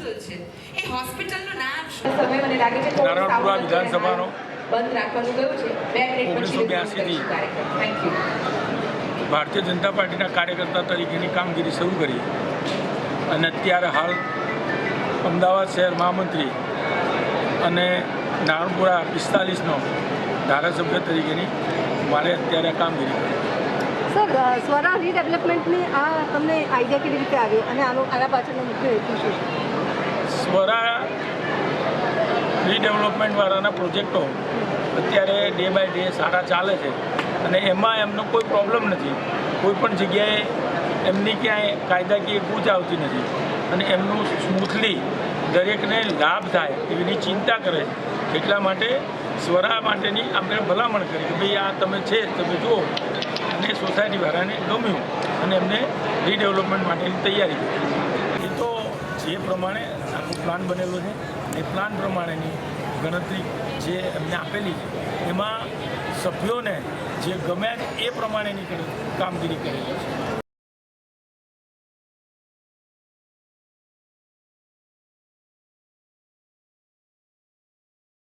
હોસ્પિટલનું નામ શું? સમય મને લાગે છે થોડો નારણપુરા વિધાનસભાનો બંધ રાખવાનું કયું છે. બે મિનિટ પછી 1982 થી. થેન્ક યુ ભારતીય જનતા પાર્ટીના કાર્યકર્તા તરીકેની કામગીરી શરૂ કરી. અને અત્યારે હાલ અમદાવાદ શહેર મહામંત્રી અને નારણપુરા પિસ્તાલીસનો ધારાસભ્ય તરીકેની મારે અત્યારે કામગીરી કરી સર સ્વરા રીડેવલપમેન્ટની આ તમને આઈડિયા કેવી રીતે આવ્યો અને આનો આના પાછળનો મુખ્ય હેતુ શું છે? સ્વરા રીડેવલપમેન્ટવાળાના પ્રોજેક્ટો અત્યારે ડે બાય ડે સારા ચાલે છે. અને એમાં એમનો કોઈ પ્રોબ્લેમ નથી. કોઈ પણ જગ્યાએ એમની ક્યાંય કાયદાકીય ગૂંચ આવતી નથી. અને એમનું સ્મૂથલી દરેકને લાભ થાય એવી ચિંતા કરે એટલા માટે સ્વરા માટેની આપણે ભલામણ કરી કે ભાઈ આ તમે છે, તમે જુઓ. અને સોસાયટીવાળાને ગમ્યું. અને એમને રીડેવલપમેન્ટ માટેની તૈયારી કરી. એ તો જે પ્રમાણે આખો પ્લાન બનેલો છે એ પ્લાન પ્રમાણેની ગણતરી જે એમને આપેલી એમાં સભ્યોને જે ગમે એ પ્રમાણેની કામગીરી કરેલી છે.